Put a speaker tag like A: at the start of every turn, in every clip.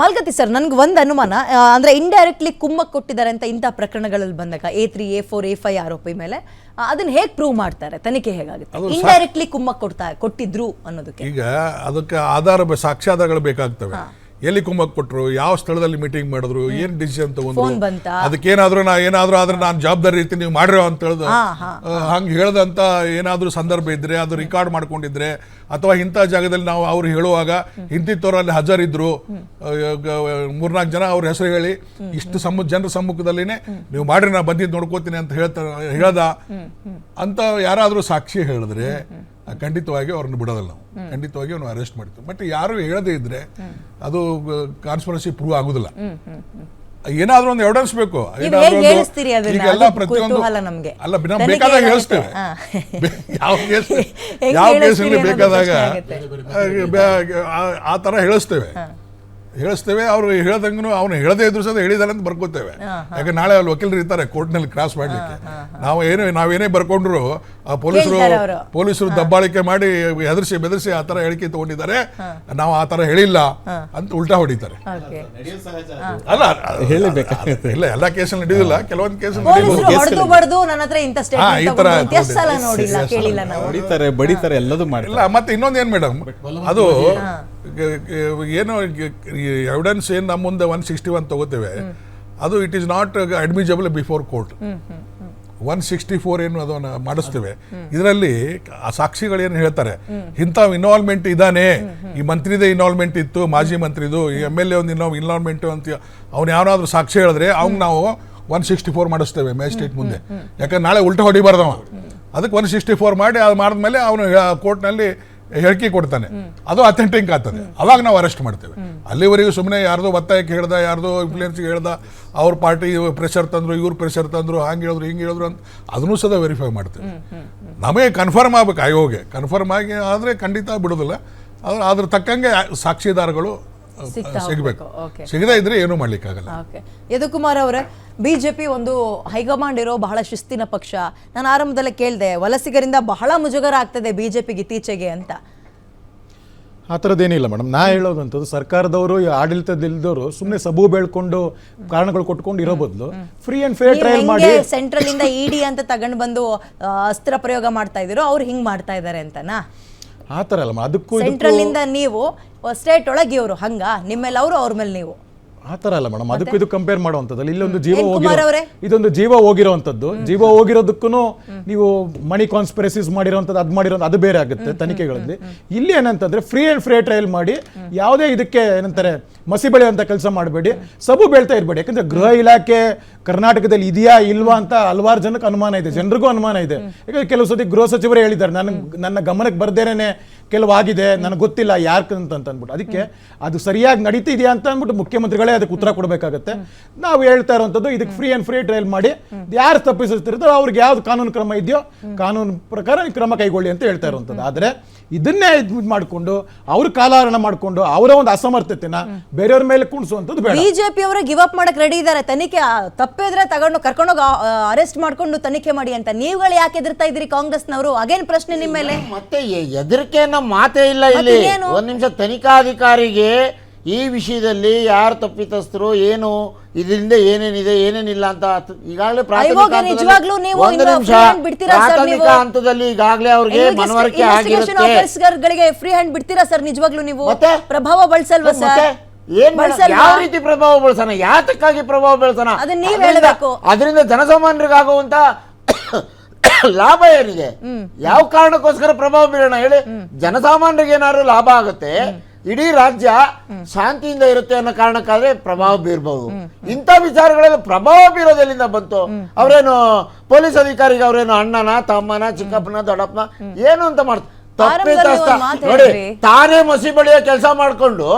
A: ಮಾಲ್ಗತಿ sir ನನ್ಗೆ ಒಂದು ಅನುಮಾನ ಅಂದ್ರೆ ಇಂಡೈರೆಕ್ಟ್ಲಿ ಕುಮ್ಮಕ್ ಕೊಟ್ಟಿದ್ದಾರೆ ಅಂತ ಇಂಥ ಪ್ರಕರಣಗಳಲ್ಲಿ ಬಂದಾಗ A three A four A five ಆರೋಪಿ ಮೇಲೆ ಅದನ್ನ ಹೇಗೆ ಪ್ರೂವ್ ಮಾಡ್ತಾರೆ? ತನಿಖೆ ಹೇಗಾಗುತ್ತೆ? ಇಂಡೈರೆಕ್ಟ್ಲಿ ಕುಮ್ಮಕ್ ಕೊಡ್ತಾ ಕೊಟ್ಟಿದ್ರು ಅನ್ನೋದಕ್ಕೆ.
B: ಈಗ ಅದಕ್ಕೆ ಆಧಾರ ಸಾಕ್ಷ್ಯಾಧಾರಗಳು ಬೇಕಾಗ್ತವೆ. ಎಲ್ಲಿ ಕುಮ್ಮಕ್ ಕೊಟ್ಟರು ಯಾವ ಸ್ಥಳದಲ್ಲಿ ಮೀಟಿಂಗ್ ಮಾಡಿದ್ರು ಏನ್ ಡಿಸಿಷನ್ ತಗೊಂಡ್ರು? ಅದಕ್ಕೇನಾದ್ರೂ ನಾ ಏನಾದ್ರೂ ಆದ್ರೆ ನಾನು ಜವಾಬ್ದಾರಿ ಇರ್ತೀನಿ ನೀವು ಮಾಡಿರೋ ಅಂತ ಹೇಳ್ದು. ಹಂಗೆ ಹೇಳ್ದಂತ ಏನಾದ್ರೂ ಸಂದರ್ಭ ಇದ್ರೆ ಅದು ರೆಕಾರ್ಡ್ ಮಾಡ್ಕೊಂಡಿದ್ರೆ ಅಥವಾ ಇಂಥ ಜಾಗದಲ್ಲಿ ನಾವು ಅವ್ರು ಹೇಳುವಾಗ ಇಂತಿತ್ತವರಲ್ಲಿ ಹಜರಿದ್ರು ಮೂರ್ನಾಲ್ಕು ಜನ ಅವ್ರ ಹೆಸರು ಹೇಳಿ ಇಷ್ಟು ಸಮ್ಮು ಜನರ ಸಮ್ಮುಖದಲ್ಲಿನೇ ನೀವು ಮಾಡಿರಿ ನಾ ಬಂದಿದ್ದು ನೋಡ್ಕೋತೀನಿ ಅಂತ ಹೇಳ್ತಾರೆ ಹೇಳ್ದ. ಅಂತ ಯಾರಾದ್ರೂ ಸಾಕ್ಷಿ ಹೇಳಿದ್ರೆ ಖಂಡಿತವಾಗಿ ಅವ್ರನ್ನ ಬಿಡೋದಲ್ಲ ನಾವು. ಖಂಡಿತವಾಗಿ ಅವ್ನು ಅರೆಸ್ಟ್ ಮಾಡ್ತೀವಿ. ಬಟ್ ಯಾರು ಹೇಳದೇ ಇದ್ರೆ ಅದು ಕಾನ್ಸ್ಪರೆನ್ಸಿ ಪ್ರೂವ್ ಆಗುದಿಲ್ಲ. ಏನಾದ್ರೂ ಒಂದು ಎವಿಡೆನ್ಸ್ ಬೇಕು? ಈಗೆಲ್ಲ ಪ್ರತಿಯೊಂದು. ಅಲ್ಲ ನಾವು ಬೇಕಾದಾಗ? ಹೇಳಿಸ್ತೇವೆ. ಯಾವ ಕೇಸ್ ಯಾವ ಕೇಸಲ್ಲಿ ಬೇಕಾದಾಗ ಆ ತರ ಹೇಳಿಸ್ತೇವೆ. ಹೇಳಿಸ್ತೇವೆ ಅವ್ರು ಹೇಳ್ದಂಗೂ ಅವ್ನು ಹೇಳದೇ ಇದ್ರು ಸಹ ಹೇಳಿದಾರೆ ಅಂತ ಬರ್ಕೋತೇವೆ. ಯಾಕೆ ನಾಳೆ ಅಲ್ಲಿ ವಕೀಲರು ಇರ್ತಾರೆ ಕೋರ್ಟ್ನಲ್ಲಿ ಕ್ರಾಸ್ ಮಾಡಲಿಕ್ಕೆ. ನಾವು ಏನು ನಾವೇನೇ ಬರ್ಕೊಂಡ್ರು ಆ ಪೊಲೀಸರು ಪೊಲೀಸರು ದಬ್ಬಾಳಿಕೆ ಮಾಡಿ ಹೆದರ್ಸಿ ಬೆದರ್ಸಿ ಆ ತರ ಹೇಳಿಕೆ ತಗೊಂಡಿದ್ದಾರೆ. ನಾವು ಆ ತರ ಹೇಳಿಲ್ಲ ಅಂತ ಉಲ್ಟಾ ಹೊಡಿತಾರೆ. ಅಲ್ಲ ಹೇಳಬೇಕಾಗುತ್ತೆ ಇಲ್ಲ ಎಲ್ಲಾ ಕೇಸಲ್ಲಿ ನಡೆಯುದಿಲ್ಲ. ಕೆಲವೊಂದು
A: ಕೇಸ್
C: ಹೊಡಿತಾರೆ ಬಡಿತಾರೆ ಎಲ್ಲದೂ ಮಾಡಿಲ್ಲ
B: ಇಲ್ಲ ಮತ್ತೆ ಇನ್ನೊಂದು ಏನು ಮೇಡಮ್ ಅದು ಏನು ಎವಿಡೆನ್ಸ್ ಏನು ನಮ್ಮ ಮುಂದೆ ಒನ್ ಸಿಕ್ಸ್ಟಿ ಒನ್ ತಗೋತೇವೆ ಅದು it is not admissible before court one sixty four ಏನು ಅದನ್ನು ಮಾಡಿಸ್ತೇವೆ. ಇದರಲ್ಲಿ ಆ ಸಾಕ್ಷಿಗಳು ಏನು ಹೇಳ್ತಾರೆ ಇಂಥ ಇನ್ವಾಲ್ವ್ಮೆಂಟ್ ಇದಾನೆ. ಈ ಮಂತ್ರಿದೇ ಇನ್ವಾಲ್ವ್ಮೆಂಟ್ ಇತ್ತು ಮಾಜಿ ಮಂತ್ರಿದು ಈ ಎಂ ಎಲ್ ಎ ಒಂದು ಇನ್ನೊಂದು ಇನ್ವಾಲ್ವ್ಮೆಂಟ್ ಅಂತ ಅವ್ನು ಯಾವನಾದ್ರೂ ಸಾಕ್ಷಿ ಹೇಳಿದ್ರೆ ಅವ್ನು ನಾವು ಒನ್ ಸಿಕ್ಸ್ಟಿ ಫೋರ್ ಮಾಡಿಸ್ತೇವೆ ಮ್ಯಾಜಿಸ್ಟ್ರೇಟ್ ಮುಂದೆ. ಯಾಕಂದ್ರೆ ನಾಳೆ ಉಲ್ಟಾ ಹೊಡಿಬಾರ್ದವ ಅದಕ್ಕೆ ಒನ್ ಸಿಕ್ಸ್ಟಿ ಫೋರ್ ಮಾಡಿ ಅದು ಮಾಡಿದ್ಮೇಲೆ ಅವನು ಕೋರ್ಟ್ನಲ್ಲಿ ಹೇಳಿಕೆ ಕೊಡ್ತಾನೆ. ಅದು ಅಥೆಂಟಿಕ್ ಆಗ್ತದೆ. ಅವಾಗ ನಾವು ಅರೆಸ್ಟ್ ಮಾಡ್ತೇವೆ. ಅಲ್ಲಿವರೆಗೂ ಸುಮ್ಮನೆ ಯಾರ್ದೋ ಒತ್ತಾಯಕ್ಕೆ ಹೇಳ್ದ, ಯಾರ್ದೋ ಇನ್ಫ್ಲೂಯೆನ್ಸ್ಗೆ ಹೇಳ್ದ, ಅವ್ರ ಪಾರ್ಟಿ ಪ್ರೆಷರ್ ತಂದ್ರು, ಇವ್ರು ಪ್ರೆಷರ್ ತಂದ್ರು, ಹಂಗೆ ಹೇಳಿದ್ರು, ಹಿಂಗೆ ಹೇಳಿದ್ರು ಅಂತ ಅದನ್ನೂ ಸದ ವೆರಿಫೈ ಮಾಡ್ತೇವೆ. ನಮಗೆ ಕನ್ಫರ್ಮ್ ಆಗ್ಬೇಕು, ಆಯೋಗೆ. ಕನ್ಫರ್ಮ್ ಆಗಿ ಆದರೆ ಖಂಡಿತ ಬಿಡೋದಿಲ್ಲ. ಆದ್ರೆ ಅದ್ರ ತಕ್ಕಂಗೆ ಸಾಕ್ಷಿದಾರಗಳು ಸಿಗಬೇಕು. ಸಿಗದೇ ಇದ್ರೆ ಏನೂ ಮಾಡ್ಲಿಕ್ಕಾಗಲ್ಲ.
A: ಓಕೆ ಯದುಕುಮಾರ್ ಅವರೇ ಬಿಜೆಪಿ ಒಂದು ಹೈಕಮಾಂಡ್ ಇರೋ ಬಹಳ ಶಿಸ್ತಿನ ಪಕ್ಷ. ನಾನು ಆರಂಭದಲ್ಲೇ ಕೇಳಿದೆ ವಲಸಿಗರಿಂದ ಬಹಳ ಮುಜುಗರ ಆಗ್ತದೆ ಬಿಜೆಪಿಗೆ ಇತ್ತೀಚೆಗೆ ಅಂತ.
D: ಆ ಥರದ್ದೇನಿಲ್ಲ ಮೇಡಮ್. ನಾ ಹೇಳೋದಂಥದ್ದು ಸರ್ಕಾರದವರು ಆಡಳಿತದಲ್ಲಿದ್ದವರು ಸುಮ್ಮನೆ ಸಬು ಬೆಳ್ಕೊಂಡು ಕಾರಣಗಳು ಕೊಟ್ಕೊಂಡು ಇರೋ ಬದಲು ಫ್ರೀ ಅಂಡ್ ಫೇರ್ ಟ್ರಯಲ್ ಮಾಡಿ.
A: ಸೆಂಟ್ರಲ್ ಇಂದ ಇಡಿ ಅಂತ ತಗೊಂಡು ಬಂದು ಆ, ಅಸ್ತ್ರ ಪ್ರಯೋಗ ಮಾಡ್ತಾ ಇದ್ರು ಅವ್ರು ಹಿಂಗ್ ಮಾಡ್ತಾ ಇದ್ದಾರೆ ಅಂತನಾ?
D: ಆ ಥರ ಅಲ್ಲ. ಅದಕ್ಕೂ ಇದಕ್ಕೂ
A: ಸೆಂಟ್ರಲ್ ಇಂದ ನೀವು ಸ್ಟೇಟ್ ಒಳಗೆ ಇವರು, ಹಂಗ ನಿಮ್ಮ ಮೇಲೆ ಅವರು, ಅವ್ರ ಮೇಲೆ ನೀವು
D: ಆ ಥರ ಅಲ್ಲ ಮೇಡಮ್. ಅದಕ್ಕೂ ಇದು ಕಂಪೇರ್ ಮಾಡುವಂಥದ್ದು ಇಲ್ಲೊಂದು ಜೀವ
A: ಏನ್ ಕುಮಾರ್
D: ಹೋಗಿರೋ
A: ಅವ್ರೆ?
D: ಇದೊಂದು ಜೀವ ಹೋಗಿರೋವಂಥದ್ದು. ಜೀವ ಹೋಗಿರೋದಕ್ಕೂ ನೀವು ಮನಿ ಕಾನ್ಸ್ಪಿರಸಿಸ್ ಮಾಡಿರೋಂಥದ್ದು ಅದು ಮಾಡಿರೋ ಅದು ಬೇರೆ ಆಗುತ್ತೆ ತನಿಖೆಗಳಲ್ಲಿ. ಇಲ್ಲಿ ಏನಂತಂದ್ರೆ ಫ್ರೀ ಅಂಡ್ ಫ್ರೀ ಟ್ರಯಲ್ ಮಾಡಿ ಯಾವುದೇ ಇದಕ್ಕೆ ಏನಂತಾರೆ ಮಸಿ ಬೆಳೆಯುವಂಥ ಕೆಲಸ ಮಾಡಬೇಡಿ. ಸಬು ಬೆಳ್ತಾ ಇರಬೇಡಿ. ಯಾಕಂದ್ರೆ ಗೃಹ ಇಲಾಖೆ ಕರ್ನಾಟಕದಲ್ಲಿ ಇದೆಯಾ ಇಲ್ವಾ ಅಂತ ಹಲವಾರು ಜನಕ್ಕೆ ಅನುಮಾನ ಇದೆ. ಜನರಿಗೂ ಅನುಮಾನ ಇದೆ. ಯಾಕಂದ್ರೆ ಕೆಲವು ಸತಿ ಗೃಹ ಸಚಿವರು ಹೇಳಿದ್ದಾರೆ ನನ್ನ ನನ್ನ ಗಮನಕ್ಕೆ ಬರ್ದೇನೆ ಕೆಲವು ಆಗಿದೆ ನನಗೆ ಗೊತ್ತಿಲ್ಲ ಯಾರು ಅಂತ ಅಂತ ಅಂದ್ಬಿಟ್ಟು ಅದಕ್ಕೆ ಅದು ಸರಿಯಾಗಿ ನಡೀತಿದೆಯಾ ಅಂತ ಅಂದ್ಬಿಟ್ಟು ಮುಖ್ಯಮಂತ್ರಿಗಳೇ ಅದಕ್ಕೆ ಉತ್ತರ ಕೊಡಬೇಕಾಗತ್ತೆ. ನಾವು ಹೇಳ್ತಾ ಇರುವಂಥದ್ದು ಇದಕ್ಕೆ ಫ್ರೀ ಆ್ಯಂಡ್ ಫ್ರೀ ಟ್ರಯಲ್ ಮಾಡಿ ಯಾರು ತಪ್ಪಿಸುತ್ತಿರ್ತಾರೋ ಅವ್ರಿಗೆ ಯಾವ್ದು ಕಾನೂನು ಕ್ರಮ ಇದೆಯೋ ಕಾನೂನು ಪ್ರಕಾರ ನೀವು ಕ್ರಮ ಕೈಗೊಳ್ಳಿ ಅಂತ ಹೇಳ್ತಾ ಇರುವಂಥದ್ದು ಆದರೆ ಇದನ್ನೇ ಇದು ಮಾಡಿಕೊಂಡು ಅವ್ರ ಕಾಲಹರಣ ಮಾಡಿಕೊಂಡು ಅವರ ಒಂದು ಅಸಮರ್ಥತೆನ ಬೇರೆಯವ್ರ ಮೇಲೆ ಕುಣಿಸುವಂಥದ್ದು ಬೇಡ.
A: ಬಿಜೆಪಿ ಅವರು ಗಿವ್ ಅಪ್ ಮಾಡಕ್ ರೆಡಿ ಇದ್ದಾರೆ ತನಿಖೆ ಆ, ತಪ್ಪಿದ್ರೆ ತಗೊಂಡು ಕರ್ಕೊಂಡೋಗಿ ಅರೆಸ್ಟ್ ಮಾಡ್ಕೊಂಡು ತನಿಖೆ ಮಾಡಿ ಅಂತ. ನೀವುಗಳು ಯಾಕೆ ಎದುರ್ತಾ ಇದ್ದೀರಿ ಕಾಂಗ್ರೆಸ್ನವರು? ಅಗೇನ್ ಪ್ರಶ್ನೆ ನಿಮ್ಮ ಮೇಲೆ.
E: ಮತ್ತೆ ಎ- ಹೆದರಿಕೆ ಅನ್ನೋ ಮಾತೇ ಇಲ್ಲ ಇಲ್ಲಿ
A: ಮತ್ತಿನ್ನೇನು?
E: ಒಂದ್ ನಿಮಿಷ ತನಿಖಾಧಿಕಾರಿಗೆ ಈ ವಿಷಯದಲ್ಲಿ ಯಾರು ತಪ್ಪಿತಸ್ಥರು ಏನು ಇದರಿಂದ ಏನೇನಿದೆ ಏನೇನಿಲ್ಲ ಅಂತ ತ- ಈಗಾಗಲೇ ಪ್ರಾಥಮಿಕ
A: ಅಯ್ಯೋಗೆ
E: ಹಂತದಲ್ಲಿ-
A: ನಿಜವಾಗ್ಲೂ ನೀವು
E: ಒಂದು
A: ಇನ್ನು
E: ನಿಮಿಷ
A: free hand ಬಿಡ್ತೀರಾ sir
E: ಪ್ರಾಥಮಿಕ
A: ನೀವು?
E: ಹಂತದಲ್ಲಿ ಈಗಾಗಲೇ ಅವ್ರಿಗೆ ಮನವರಿಕೆ ಆಗಿರುತ್ತೆ
A: ಫ್ರೀ ಹ್ಯಾಂಡ್ ಬಿಡ್ತೀರಾ ಸರ್ ನಿಜವಾಗ್ಲೂ ನೀವು
E: ಮತ್ತೆ?
A: ಪ್ರಭಾವ ಬಳಸಲ್ವಾ
E: ಮತ್ತೆ
A: ಸರ್
E: ಏನ್ ಮಾಡ-
A: ಬಳಸಲ್ವಾ?
E: ಯಾವ ರೀತಿ ಪ್ರಭಾವ ಬೆಳೆಸೋಣ ಯಾತಕ್ಕಾಗಿ ಪ್ರಭಾವ ಬೆಳೆಸೋಣ
A: ಅದನ್ನ ನೀವ್ ಹೇಳ್ಬೇಕು.
E: ಅದರಿಂದ ಜನಸಾಮಾನ್ಯರಿಗಾಗುವಂತ ಲಾಭ ಏನಿದೆ? ಯಾವ ಕಾರಣಕ್ಕೋಸ್ಕರ ಪ್ರಭಾವ ಬೀರೋಣ ಹೇಳಿ? ಜನಸಾಮಾನ್ಯರಿಗೆ ಏನಾದ್ರು ಲಾಭ ಆಗುತ್ತೆ ಇಡೀ ರಾಜ್ಯ ಶಾಂತಿಯಿಂದ ಇರುತ್ತೆ ಅನ್ನೋ ಕಾರಣಕ್ಕಾದ್ರೆ ಪ್ರಭಾವ ಬೀರ್ಬಹುದು ಇಂಥ ವಿಚಾರಗಳಲ್ಲಿ ಪ್ರಭಾವ ಬೀರೋದಲ್ಲಿಂದ ಬಂತು? ಅವರೇನು ಪೊಲೀಸ್ ಅಧಿಕಾರಿಗೆ ಅವರೇನು ಅಣ್ಣನ ತಮ್ಮನ ಚಿಕ್ಕಪ್ಪನ ದೊಡ್ಡಪ್ಪನ ಏನು ಅಂತ ಮಾಡ್ತಾರೆ? ತಪ್ಪಿತಸ್ಥ ನೋಡಿ. ತಾನೇ ಮಸಿ ಬಳಿಯ ಕೆಲಸ ಮಾಡ್ಕೊಂಡು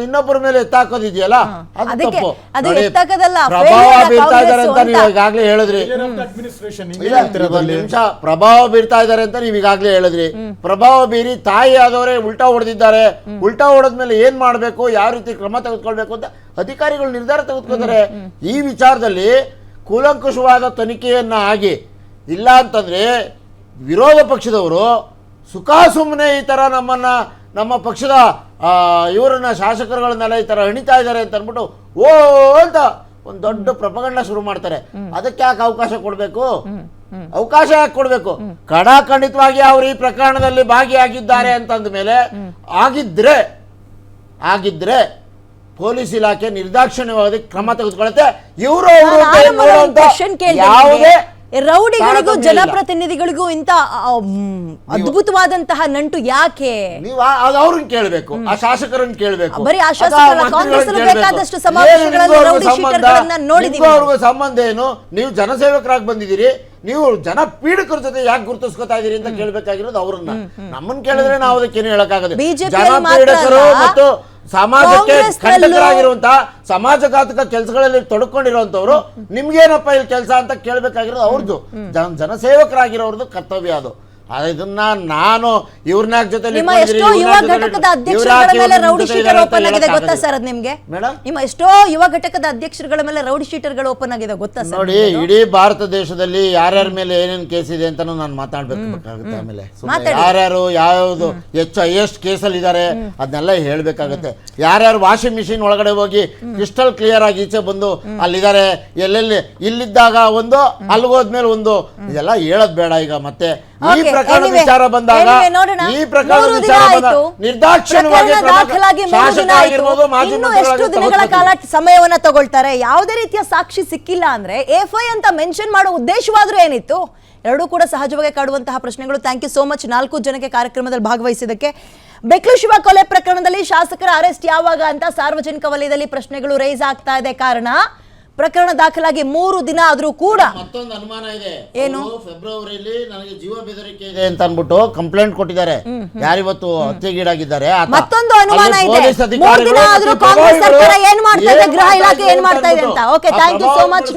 E: ಇನ್ನೊಬ್ಬರ ಮೇಲೆ ಎತ್ತಾಕೋದಿದೆಯಲ್ಲ? ಅದು
A: ಅದಕ್ಕೆ-
E: ತಪ್ಪು.
A: ಅದು
E: ನೋಡಿ,
A: ಎತ್ತಾಕೋದಲ್ಲ,
E: ಪ್ರಭಾವ
A: failure
E: ಬೀರ್ತಾ ಇದ್ದಾರೆ ಅಂತ ನೀವು
A: ಈಗಾಗಲೇ
E: ಈಗಾಗ್ಲೇ ಹೇಳಿದ್ರಿ
D: ಅಡ್ಮಿನಿಸ್ಟ್ರೇಷನ್
E: ಇಲ್ಲ, ಒಂದ್ ನಿಮಿಷ ಪ್ರಭಾವ ಬೀರ್ತಾ ಇದ್ದಾರೆ ಅಂತ ನೀವು ಈಗಾಗಲೇ ಹೇಳಿದ್ರಿ. ಪ್ರಭಾವ ಬೀರಿ ತಾಯಿ ಆದವರೇ ಉಲ್ಟಾ ಹೊಡೆದಿದ್ದಾರೆ. ಉಲ್ಟಾ ಹೊಡೆದ್ಮೇಲೆ ಏನ್ ಮಾಡ್ಬೇಕು ಯಾವ ರೀತಿ ಕ್ರಮ ತೆಗೆದುಕೊಳ್ಬೇಕು ಅಂತ ಅಧಿಕಾರಿಗಳು ನಿರ್ಧಾರ ತೆಗೆದುಕೊತಾರೆ ಈ ವಿಚಾರದಲ್ಲಿ ಕೂಲಂಕುಷವಾದ ತನಿಖೆಯನ್ನ ಆಗಿ ಇಲ್ಲ ಅಂತಂದ್ರೆ ವಿರೋಧ ಪಕ್ಷದವರು ಸುಖ ಸುಮ್ಮನೆ ಈ ತರ ನಮ್ಮನ್ನ ನಮ್ಮ ಪಕ್ಷದ ಇವರನ್ನ ಶಾಸಕರುಗಳನ್ನೆಲ್ಲ ಈ ತರ ಎಣಿತಾ ಇದ್ದಾರೆ ಅಂತ ಅಂದ್ಬಿಟ್ಟು ಓ ಅಂತ ಒಂದು ದೊಡ್ಡ ಪ್ರಪಗಂಡ ಶುರು ಮಾಡ್ತಾರೆ. ಅದಕ್ಕೆ ಯಾಕೆ ಅವಕಾಶ ಕೊಡಬೇಕು? ಅವಕಾಶ ಯಾಕೆ ಕೊಡಬೇಕು? ಖಡಾಖಂಡಿತವಾಗಿ ಅವರು ಈ ಪ್ರಕರಣದಲ್ಲಿ ಭಾಗಿಯಾಗಿದ್ದಾರೆ ಅಂತಂದ ಮೇಲೆ ಆಗಿದ್ರೆ ಆಗಿದ್ರೆ ಪೊಲೀಸ್ ಇಲಾಖೆ ನಿರ್ದಾಕ್ಷಿಣ್ಯವಾಗಿ ಕ್ರಮ ತೆಗೆದುಕೊಳ್ಳುತ್ತೆ. ಇವರು ಅವರು ಯಾವುದೇ.
A: ರೌಡಿಗಳಿಗೂ ಜನಪ್ರತಿನಿಧಿಗಳಿಗೂ ಇಂತ ಅದ್ಭುತವಾದಂತಹ ನಂಟು ಯಾಕೆ?
E: ನೀವು ಅವ್ರನ್ನ ಕೇಳಬೇಕು ಆ ಶಾಸಕರನ್ನ ಕೇಳಬೇಕು
A: ಬರೀ ಆ
E: ಶಾಸಕರ
A: ಬೇಕಾದಷ್ಟು
E: ಸಂಬಂಧ?
A: ನೋಡಿದೀವಿ.
E: ಅವ್ರಿಗೂ ಸಂಬಂಧ ಏನು? ನೀವು ಜನಸೇವಕರಾಗಿ ಬಂದಿದ್ದೀರಿ ನೀವು ಜನ ಪೀಡಕರ ಜೊತೆ ಯಾಕೆ ಗುರುತಿಸ್ಕೊತಾ ಇದೀರಿ ಅಂತ ಕೇಳಬೇಕಾಗಿರೋದು ಅವ್ರನ್ನ. ನಮ್ಮನ್ನ ಕೇಳಿದ್ರೆ ನಾವು ಅದಕ್ಕೇನು ಹೇಳಕ್ಕಾಗದು? ಜನ
A: ಅಲ್ಲ,
E: ಮತ್ತು ಸಮಾಜಕ್ಕೆ
A: ಖಂಡಿತರಾಗಿರುವಂತಹ
E: ಸಮಾಜ ಸಮಾಜಘಾತಕ ಕೆಲಸಗಳಲ್ಲಿ ತೊಡ್ಕೊಂಡಿರುವಂತವ್ರು ನಿಮ್ಗೇನಪ್ಪ ಇಲ್ಲಿ ಕೆಲಸ ಅಂತ ಕೇಳಬೇಕಾಗಿರೋದು ಅವ್ರದ್ದು ಜನ ಜನಸೇವಕರಾಗಿರೋರ್ದು ಕರ್ತವ್ಯ ಅದು. ಆ, ಇದನ್ನ ನಾನು ಇವ್ರನ್ನ ಜೊತೆ
A: ನಿಮ್ಮ ಎಷ್ಟೋ ಯುವ ಘಟಕದ ಅಧ್ಯಕ್ಷರುಗಳ ಮೇಲೆ ರೌಡಿ ಶೀಟರ್ ಓಪನ್ ಆಗಿದೆ ಗೊತ್ತಾ ಸರ್ ಅದ್ ನಿಮ್ಗೆ ನಿಮ್ಮ ಎಷ್ಟೋ ಯುವ ಘಟಕದ ಅಧ್ಯಕ್ಷರುಗಳ ಮೇಲೆ ರೌಡಿ ಶೀಟರ್ಗಳು ಓಪನ್ ಆಗಿದೆ ಗೊತ್ತಾ ಸರ್
E: ನೋಡಿ ಇಡೀ ಭಾರತ ದೇಶದಲ್ಲಿ ಯಾರ್ಯಾರ ಮೇಲೆ ಏನೇನ್ ಕೇಸ್ ಇದೆ ಅಂತ ನಾನು ಮಾತಾಡ್ಬೇಕಾಗುತ್ತೆ ಆಮೇಲೆ. ಯಾರ್ಯಾರು ಯಾವ್ದು ಹೆಚ್ಚು ಹೈಯೆಸ್ಟ್ ಕೇಸಲ್ಲಿ ಇದ್ದಾರೆ ಅದನ್ನೆಲ್ಲ ಹೇಳ್ಬೇಕಾಗತ್ತೆ. ಯಾರ್ಯಾರು ವಾಷಿಂಗ್ ಮಿಷಿನ್ ಒಳಗಡೆ ಹೋಗಿ ಕ್ರಿಸ್ಟಲ್ ಕ್ಲಿಯರ್ ಆಗಿ ಈಚೆ ಬಂದು ಅಲ್ಲಿದ್ದಾರೆ. ಎಲ್ಲೆಲ್ಲಿ? ಇಲ್ಲಿದ್ದಾಗ ಒಂದು ಅಲ್ಲಿಗೋದ್ಮೇಲೆ ಒಂದು. ಇದೆಲ್ಲ ಹೇಳೋದ್ ಬೇಡ ಈಗ ಮತ್ತೆ. ಪ್ರಕರಣದ ವಿಚಾರ ಬಂದಾಗ ಈ ಪ್ರಕರಣದ ವಿಚಾರ ನಿರ್ದಾಕ್ಷಿಣ್ಯವಾಗಿ ಶಾಸಕ ಆಗಿರ್ಬೋದು ಮಾಜಿ
A: ಎಷ್ಟು ದಿನಗಳ ಕಾಲ ಸಮಯವನ್ನ ತಗೊಳ್ತಾರೆ? ಯಾವುದೇ ರೀತಿಯ ಸಾಕ್ಷಿ ಸಿಕ್ಕಿಲ್ಲ ಅಂದ್ರೆ ಎಫ್ ಐ ಅಂತ ಮೆನ್ಷನ್ ಮಾಡೋ ಉದ್ದೇಶವಾದ್ರೂ ಏನಿತ್ತು? ಎರಡೂ ಕೂಡ ಸಹಜವಾಗಿ ಕಾಡುವಂತಹ ಪ್ರಶ್ನೆಗಳು. ಥ್ಯಾಂಕ್ ಯು ಸೋ ಮಚ್ ನಾಲ್ಕು ಜನಕ್ಕೆ ಕಾರ್ಯಕ್ರಮದಲ್ಲಿ ಭಾಗವಹಿಸಿದ್ದಕ್ಕೆ ಬೆಕ್ಲು ಶಿವ ಕೊಲೆ ಪ್ರಕರಣದಲ್ಲಿ ಶಾಸಕರ ಅರೆಸ್ಟ್ ಯಾವಾಗ ಅಂತ ಸಾರ್ವಜನಿಕ ವಲಯದಲ್ಲಿ ಪ್ರಶ್ನೆಗಳು ರೈಸ್ ಆಗ್ತಾ ಇದೆ. ಕಾರಣ ಪ್ರಕರಣ ದಾಖಲಾಗಿ ಮೂರು ದಿನ ಆದ್ರೂ ಕೂಡ
E: ಮತ್ತೊಂದು ಅನುಮಾನ ಇದೆ.
A: ಏನು?
E: ಫೆಬ್ರವರಿಲಿ ನನಗೆ ಜೀವ ಬೆದರಿಕೆ ಇದೆ ಅಂತ ಅನ್ಬಿಟ್ಟು ಕಂಪ್ಲೇಂಟ್ ಕೊಟ್ಟಿದ್ದಾರೆ. ಯಾರಿವತ್ತು ಹತ್ಯೆಗೀಡಾಗಿದ್ದಾರೆ.
A: ಮತ್ತೊಂದು ಅನುಮಾನ ಇದೆ. ಮೂರು ದಿನ ಆದ್ರೂ ಕಾಂಗ್ರೆಸ್ ಸರ್ಕಾರ ಏನ್ ಮಾಡ್ತಾ ಇದೆ? ಗೃಹ ಇಲಾಖೆ ಏನ್ ಮಾಡ್ತಾ ಇದೆ ಅಂತ. Okay thank you so much